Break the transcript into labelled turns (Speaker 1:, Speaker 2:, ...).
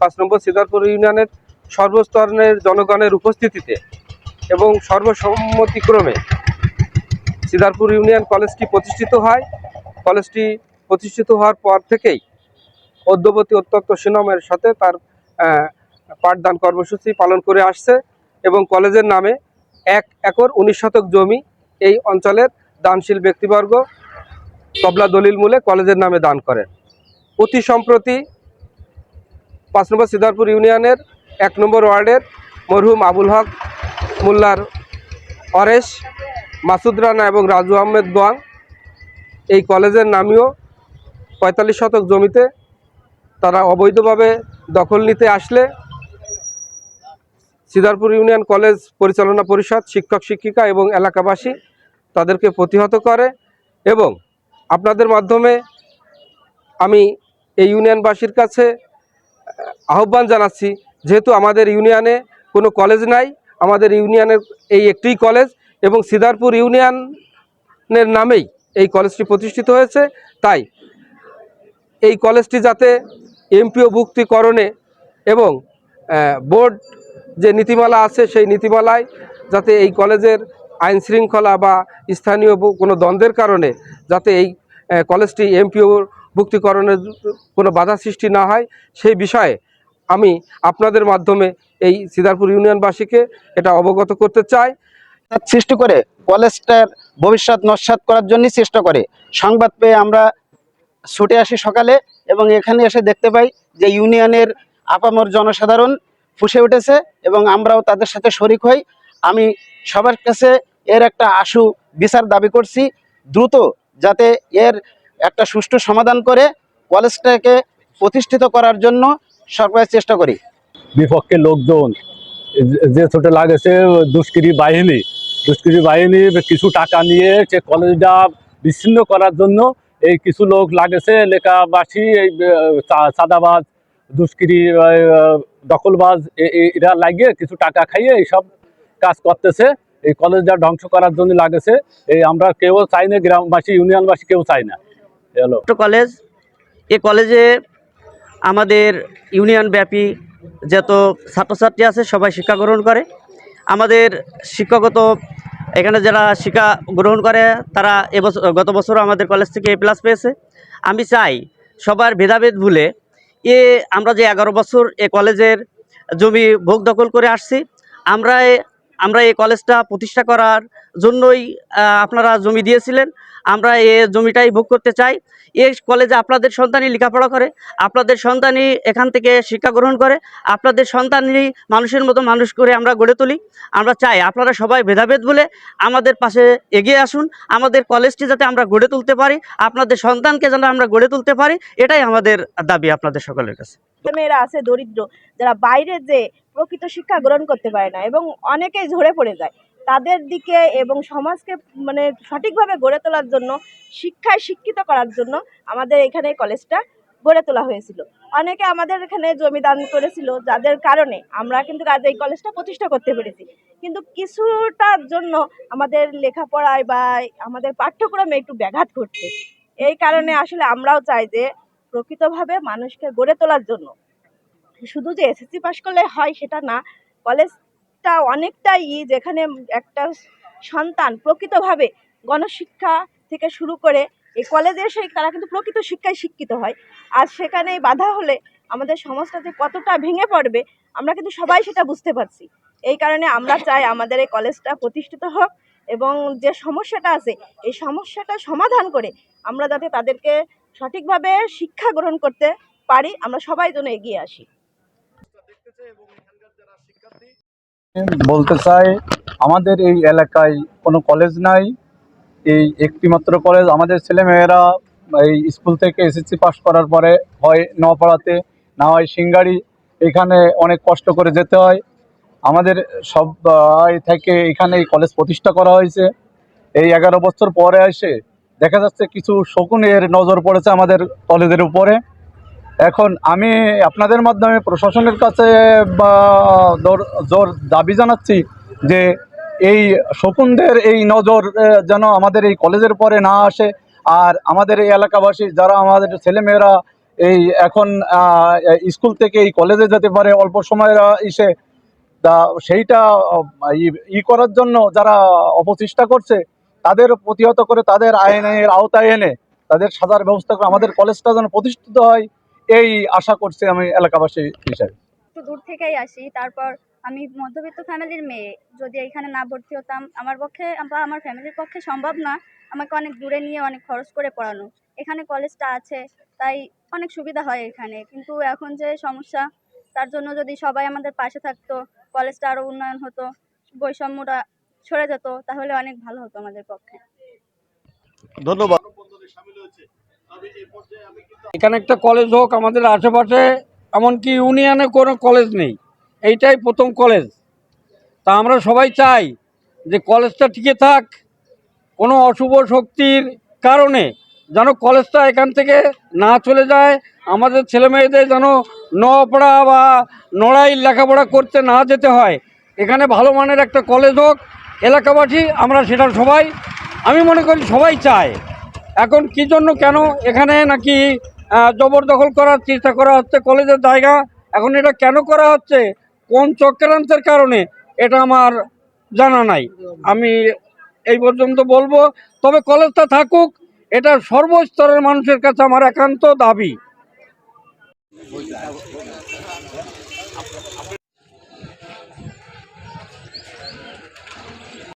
Speaker 1: পাঁচ নম্বর সিদারপুর ইউনিয়নের সর্বস্তরের জনগণের উপস্থিতিতে এবং সর্বসম্মতিক্রমে সিদারপুর ইউনিয়ন কলেজটি প্রতিষ্ঠিত হয়। কলেজটি প্রতিষ্ঠিত হওয়ার পর থেকেই অদ্যবতী অত্যন্ত সুনামের সাথে তার পাঠদান কর্মসূচি পালন করে আসছে এবং কলেজের নামে এক একর উনিশ শতক জমি এই অঞ্চলের দানশীল ব্যক্তিবর্গ তবলা দলিল মূলে কলেজের নামে দান করেন। অতি সম্প্রতি পাঁচ নম্বর সিদ্ধারপুর ইউনিয়নের, এক নম্বর ওয়ার্ডের মরহুম আবুল হক, মোল্লার অরেশ, মাসুদ রানা এবং রাজু আহমেদ গোয়াং। এই কলেজের নামীয় পঁয়তাল্লিশ শতক জমিতে তারা অবৈধভাবে দখল নিতে আসলে সিদারপুর ইউনিয়ন কলেজ পরিচালনা পরিষদ, শিক্ষক, শিক্ষিকা এবং এলাকাবাসী তাদেরকে প্রতিহত করে এবং আপনাদের মাধ্যমে আমি এই ইউনিয়নবাসীর কাছে আহ্বান জানাচ্ছি, যেহেতু আমাদের ইউনিয়নে কোনো কলেজ নাই, আমাদের ইউনিয়নের এই একটি কলেজ এবং সিদারপুর ইউনিয়নের নামেই এই কলেজটি প্রতিষ্ঠিত হয়েছে। তাই এই কলেজটি যাতে এমপিও ভুক্তিকরণে এবং বোর্ড যে নীতিমালা আছে সেই নীতিমালায় যাতে এই কলেজের আইন শৃঙ্খলা বা স্থানীয় কোনো দ্বন্দ্বের কারণে যাতে এই কলেজটি এমপিও ভুক্তিকরণের কোনো বাধা সৃষ্টি না হয়। সেই বিষয়ে আমি আপনাদের মাধ্যমে এই সিদারপুর ইউনিয়নবাসীকে এটা অবগত করতে চাই।
Speaker 2: সৃষ্টি করে, কলেজটার ভবিষ্যৎ নস্বাত করার জন্য চেষ্টা করে। সংবাদ পেয়ে আমরা ছুটে আসি সকালে এবং এখানে এসে দেখতে পাই যে ইউনিয়নের আপামর জনসাধারণ ফুসে উঠেছে এবং আমরাও তাদের সাথে শরিক হই। আমি সবার কাছে এর একটা আশু, বিচার দাবি করছি, দ্রুত যাতে এর একটা সুষ্ঠু সমাধান করে কলেজটাকে প্রতিষ্ঠিত করার জন্য সরকারের চেষ্টা করি।
Speaker 3: বিপক্ষে লোকজন, যে- ছোট লাগেছে দুষ্কৃতি বাহিনী দুষ্কৃতি বাহিনী কিছু টাকা নিয়ে সে কলেজটা বিচ্ছিন্ন করার জন্য এই কিছু লোক লাগেছে লেখাবাসী এই চাঁদাবাজ, দুষ্কৃতি দখলবাজ এরা লাগিয়ে কিছু টাকা খাইয়ে এইসব কাজ করতেছে। এই কলেজটা ধ্বংস করার জন্য লাগেছে এই আমরা কেউ চাই না, গ্রামবাসী, ইউনিয়নবাসী কেউ চাই না।
Speaker 4: কলেজ এ কলেজে আমাদের ইউনিয়ন ব্যাপী যত ছাত্রছাত্রী আছে, সবাই শিক্ষা গ্রহণ করে। আমাদের শিক্ষাগত, এখানে যারা শিক্ষা গ্রহণ করে, তারা এবছর গত বছরও আমাদের কলেজ থেকে এ প্লাস পেয়েছে। আমি চাই সবার ভেদাভেদ ভুলে এ, আমরা যে এগারো বছর এ কলেজের জমি ভোগ দখল করে আসছি আমরা আমরা এই কলেজটা প্রতিষ্ঠা করার জন্যই আপনারা জমি দিয়েছিলেন। আমরা এ জমিটাই ভোগ করতে চাই। এই কলেজে আপনাদের সন্তানই লেখাপড়া করে, আপনাদের সন্তানই এখান থেকে শিক্ষা গ্রহণ করে, আপনাদের সন্তানই মানুষের মতো মানুষ করে আমরা গড়ে তুলি। আমরা চাই আপনারা সবাই ভেদাভেদ বলে আমাদের পাশে এগিয়ে আসুন, আমাদের কলেজটি যাতে আমরা গড়ে তুলতে পারি, আপনাদের সন্তানকে যেন আমরা গড়ে তুলতে পারি, এটাই আমাদের দাবি আপনাদের সকলের কাছে।
Speaker 5: মেয়েরা আছে, দরিদ্র, যারা বাইরে যে প্রকৃত শিক্ষা গ্রহণ করতে পারে না এবং অনেকেই ঝরে পড়ে যায়। তাদের দিকে এবং সমাজকে মানে সঠিকভাবে গড়ে তোলার জন্য, শিক্ষায় শিক্ষিত করার জন্য আমাদের এখানে কলেজটা গড়ে তোলা হয়েছিল। অনেকে আমাদের এখানে জমি দান করেছিল, যাদের কারণে আমরা কিন্তু আজ এই কলেজটা প্রতিষ্ঠা করতে পেরেছি। কিন্তু কিছুটার জন্য আমাদের লেখাপড়ায় বা আমাদের পাঠ্যক্রমে একটু ব্যাঘাত ঘটছে। এই কারণে আসলে আমরাও চাই যে প্রকৃতভাবে মানুষকে গড়ে তোলার জন্য। শুধু যে এসএসসি পাশ করলে হয় সেটা না কলেজটা অনেকটাই ই যেখানে একটা সন্তান প্রকৃতভাবে গণশিক্ষা থেকে শুরু করে এই কলেজে এসে তারা কিন্তু প্রকৃত শিক্ষায় শিক্ষিত হয়। আর সেখানে বাধা হলে আমাদের সমাজটা যে কতটা ভেঙে পড়বে, আমরা কিন্তু সবাই সেটা বুঝতে পারছি। এই কারণে আমরা চাই আমাদের এই কলেজটা প্রতিষ্ঠিত হোক এবং যে সমস্যাটা আছে, এই সমস্যাটা সমাধান করে আমরা যাতে তাদেরকে সঠিকভাবে শিক্ষা গ্রহণ করতে পারি, আমরা সবাই যেন এগিয়ে আসি।
Speaker 6: বলতে চাই, আমাদের এই এলাকায় কোনো কলেজ নাই। এই একটিমাত্র কলেজ আমাদের ছেলেমেয়েরা এই স্কুল থেকে এসএসসি পাস করার পরে হয় নপাড়াতে না হয় সিঙ্গারি এখানে অনেক কষ্ট করে যেতে হয়। আমাদের সবাই থেকে এখানে এই কলেজ প্রতিষ্ঠা করা হয়েছে। এই এগারো বছর পরে এসে দেখা যাচ্ছে কিছু শকুনের নজর পড়েছে আমাদের কলেজের উপরে। এখন আমি আপনাদের মাধ্যমে প্রশাসনের কাছে জোর দাবি জানাচ্ছি যে এই শকুনদের এই নজর যেন আমাদের এই কলেজের পরে না আসে। আর আমাদের এই এলাকাবাসী, যারা আমাদের ছেলেমেয়েরা এই এখন স্কুল থেকে এই কলেজে যেতে পারে, অল্প সময়ের এসে তা সেইটা ই করার জন্য যারা অপচেষ্টা করছে, তাদের প্রতিহত করে তাদের আইনের আওতায় এনে, তাদের সাজার ব্যবস্থা করে আমাদের কলেজটা যেন প্রতিষ্ঠিত হয়। এই আশা করছি আমি এলাকাবাসী হিসেবে।
Speaker 7: একটু দূর থেকেই আসি তারপর আমি মধ্যবিত্ত ফ্যামিলির মেয়ে যদি এখানে না ভর্তি হতাম আমার পক্ষে বা আমার ফ্যামিলির পক্ষে সম্ভব না আমাকে অনেক দূরে নিয়ে অনেক খরচ করে পড়ানো। এখানে কলেজটা আছে তাই অনেক সুবিধা হয় এখানে কিন্তু এখন যে সমস্যা তার জন্য যদি সবাই আমাদের পাশে থাকতো কলেজটা আরও উন্নয়ন হতো বৈষম্যটা সরে যেত তাহলে অনেক ভালো হতো আমাদের পক্ষে।
Speaker 2: ধন্যবাদ।
Speaker 8: এখানে একটা কলেজ হোক, আমাদের আশেপাশে, এমনকি ইউনিয়নে কোনো কলেজ নেই। এইটাই প্রথম কলেজ তা আমরা সবাই চাই যে কলেজটা টিকে থাক, কোনো অশুভ শক্তির কারণে যেন কলেজটা এখান থেকে না চলে যায়, আমাদের ছেলেমেয়েদের যেন নপড়া বা নড়াই লেখাপড়া করতে না যেতে হয়। এখানে ভালো মানের একটা কলেজ হোক, এলাকাবাসী, আমরা সেটা সবাই, আমি মনে করি সবাই চায়। এখন কি জন্য, কেন এখানে নাকি জবরদখল করার চেষ্টা করা হচ্ছে, কলেজের জায়গা? এখন এটা কেন করা হচ্ছে? কোন চক্রান্তের কারণে? এটা আমার জানা নাই। আমি এই পর্যন্ত বলব, তবে কলেজটা থাকুক, এটা সর্বস্তরের মানুষের কাছে আমার একান্ত দাবি।